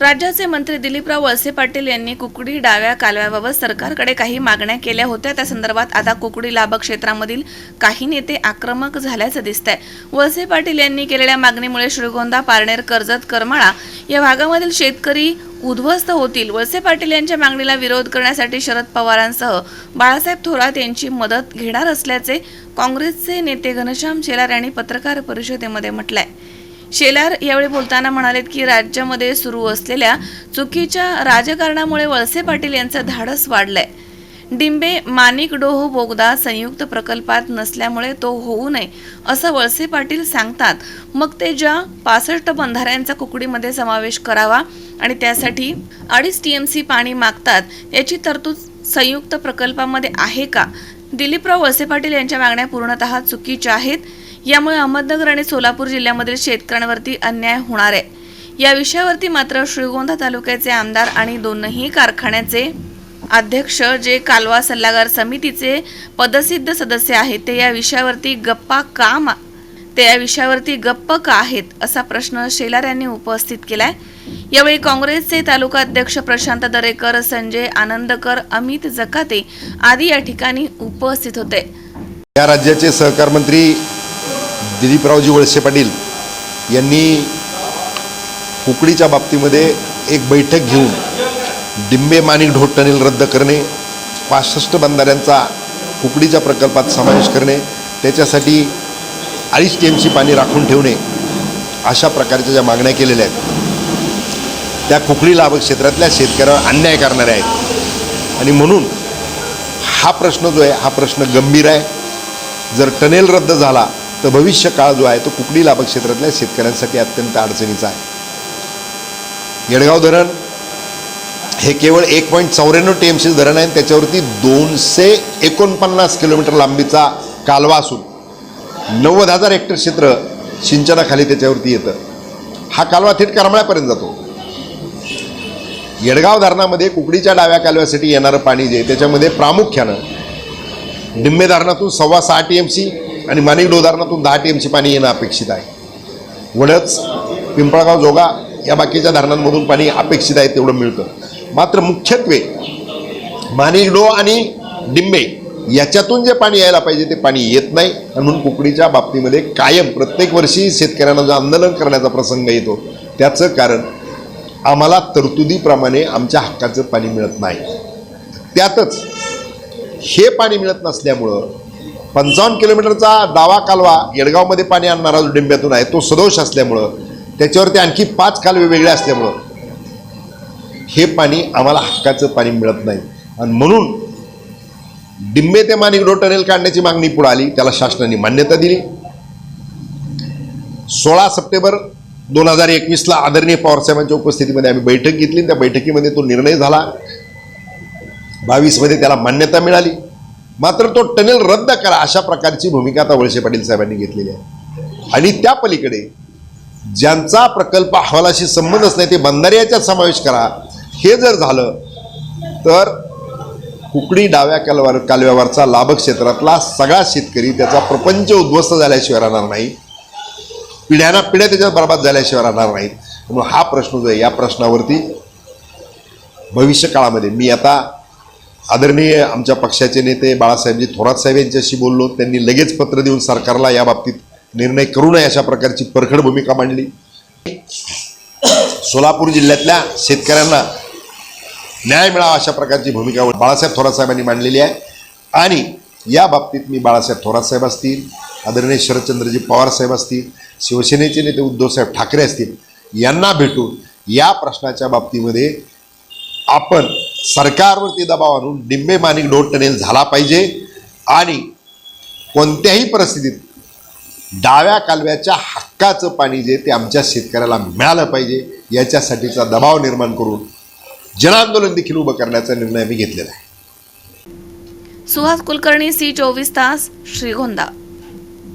राज्याचे मंत्री दिलीपराव वळसे पाटील यांनी कुकडी डाव्या कालव्याबाबत सरकारकडे काही मागण्या केल्या होत्या. त्या संदर्भात आता कुकडी लाभक क्षेत्रामधील काही नेते आक्रमक झाल्याचं दिसतंय. वळसे पाटील यांनी केलेल्या मागणीमुळे श्रीगोंदा पारनेर कर्जत करमाळा या भागामधील शेतकरी उद्ध्वस्त होतील. वळसे पाटील यांच्या मागणीला विरोध करण्यासाठी शरद पवारांसह बाळासाहेब थोरात यांची मदत घेणार असल्याचे काँग्रेसचे नेते घनश्याम शेलार यांनी पत्रकार परिषदेमध्ये म्हटलंय. शेलार यावेळी बोलताना म्हणालेत की राज्यामध्ये सुरू असलेल्या चुकीच्या राजकारणामुळे वळसे पाटील यांचं धाडस वाढलंय. डिंबे मानिक डोह बोगदा संयुक्त प्रकल्पात नसल्यामुळे तो होऊ नये असं वळसे पाटील सांगतात. मग ते ज्या पासष्ट बंधाऱ्यांचा कुकडीमध्ये समावेश करावा आणि त्यासाठी अडीच टीएमसी पाणी मागतात याची तरतूद संयुक्त प्रकल्पामध्ये आहे का? दिलीपराव वळसे पाटील यांच्या मागण्या पूर्णतः चुकीच्या आहेत. यामुळे अहमदनगर आणि सोलापूर जिल्ह्यामधील शेतकऱ्यांवरती अन्याय होणार आहे. या विषयावरती मात्र श्रीगोंदा तालुक्याचे आमदार आणि दोनही कारखान्याचे अध्यक्ष जे कालवा सल्लागार समितीचे पदसिद्ध सदस्य आहेत ते या विषयावरती गप्पा का मा ते या विषयावरती गप्प का आहेत असा प्रश्न शेलार यांनी उपस्थित केलाय. यावेळी काँग्रेसचे तालुका अध्यक्ष प्रशांत दरेकर संजय आनंदकर अमित जकाते आदी या ठिकाणी उपस्थित होते. या राज्याचे सहकार मंत्री दिलीपरावजी वळसे पाटील यांनी कुकडीच्या बाबतीमध्ये एक बैठक घेऊन डिंबे मानिक ढोट टनेल रद्द करणे पासष्ट बंधाऱ्यांचा कुकडीच्या प्रकल्पात समावेश करणे त्याच्यासाठी अडीच टी एम सी पाणी राखून ठेवणे अशा प्रकारच्या ज्या मागण्या केलेल्या आहेत त्या कुकडी लाभक क्षेत्रातल्या शेतकऱ्यावर अन्याय करणाऱ्या आहेत. आणि म्हणून हा प्रश्न जो आहे हा प्रश्न गंभीर आहे. जर टनेल रद्द झाला तर भविष्य काळ जो आहे तो कुकडी लाभक क्षेत्रातल्या शेतकऱ्यांसाठी अत्यंत अडचणीचा आहे. येडगाव धरण हे केवळ एक पॉईंट चौऱ्याण्णव टी एम सी धरण आहे आणि त्याच्यावरती दोनशे एकोणपन्नास किलोमीटर लांबीचा कालवा असून नव्वद हजार हेक्टर क्षेत्र सिंचनाखाली त्याच्यावरती येतं. हा कालवा थेट करमळ्यापर्यंत जातो. येडगाव धरणामध्ये कुकडीच्या डाव्या कालव्यासाठी येणारं पाणी जे त्याच्यामध्ये प्रामुख्यानं निम्मे धरणातून सव्वा सहा टी एम सी आणि माणिकडो धरणातून दहा टी एम सी पाणी येणं अपेक्षित आहे. वडच पिंपळगाव जोगा या बाकीच्या धरणांमधून पाणी अपेक्षित आहे तेवढं मिळतं. मात्र मुख्यत्वे मानिकडो आणि डिंबे याच्यातून जे पाणी यायला पाहिजे ते पाणी येत नाही. म्हणून कुकडीच्या बाबतीमध्ये कायम प्रत्येक वर्षी शेतकऱ्यांना जो आंदोलन करण्याचा प्रसंग येतो त्याचं कारण आम्हाला तरतुदीप्रमाणे आमच्या हक्काचं पाणी मिळत नाही. त्यातच हे पाणी मिळत नसल्यामुळं पंचावन्न किलोमीटरचा डावा कालवा येडगावमध्ये पाणी आणणारा जो डिंब्यातून आहे तो सदोष असल्यामुळं त्याच्यावरती आणखी पाच कालवे वेगळे असल्यामुळं हे पाणी आम्हाला हक्काचं पाणी मिळत नाही. आणि म्हणून डिंबे ते माणिकडो टनेल काढण्याची मागणी पुढे आली त्याला शासनाने मान्यता दिली. सोळा सप्टेंबर दोन हजार एकवीसला आदरणीय पवारसाहेबांच्या उपस्थितीमध्ये आम्ही बैठक घेतली त्या बैठकीमध्ये तो निर्णय झाला. बावीसमध्ये त्याला मान्यता मिळाली. मात्र तो टनेल रद्द करा अशा प्रकारची भूमिका आता वळसे पाटील साहेबांनी घेतलेली आहे. आणि त्या पलीकडे ज्यांचा प्रकल्प अहवालाशी संबंधच नाही ते बंधाऱ्याचा समावेश करा. हे जर झालं तर कुकडी डाव्या कलवार कालव्यावरचा लाभक क्षेत्रातला सगळा शेतकरी त्याचा प्रपंच उद्ध्वस्त झाल्याशिवाय राहणार नाही. पिढ्याना पिढ्या त्याच्यात बर्बाद झाल्याशिवाय राहणार नाहीत म्हणून हा प्रश्न जो आहे या प्रश्नावरती भविष्य काळामध्ये मी आता आदरणीय आमच्या पक्षाचे नेते बाळासाहेबजी थोरात साहेब यांच्याशी बोललो. त्यांनी लगेच पत्र देऊन सरकारला या बाबतीत निर्णय करू नये अशा प्रकारची परखड भूमिका मांडली. सोलापूर जिल्ह्यातल्या शेतकऱ्यांना न्याय मिळावा अशा प्रकारची भूमिका बाळासाहेब थोरात साहेबांनी मांडलेली आहे. आणि या बाबतीत मी बाळासाहेब थोरात साहेब असतील आदरणीय शरदचंद्रजी पवार साहेब असतील शिवसेनेचे नेते उद्धवसाहेब ठाकरे असतील यांना भेटून या प्रश्नाच्या बाबतीमध्ये आपण सरकारवरती दबाव आणून डिंबे माणिक टनेल झाला पाहिजे आणि कोणत्याही परिस्थितीत डाव्या कालव्याच्या हक्काचं पाणी जे ते आमच्या शेतकऱ्याला मिळालं पाहिजे याच्यासाठीचा दबाव निर्माण करून जनआंदोलन देखील उभं करण्याचा निर्णय आम्ही घेतलेला आहे. सुहास कुलकर्णी सी चोवीस तास श्रीगोंदा.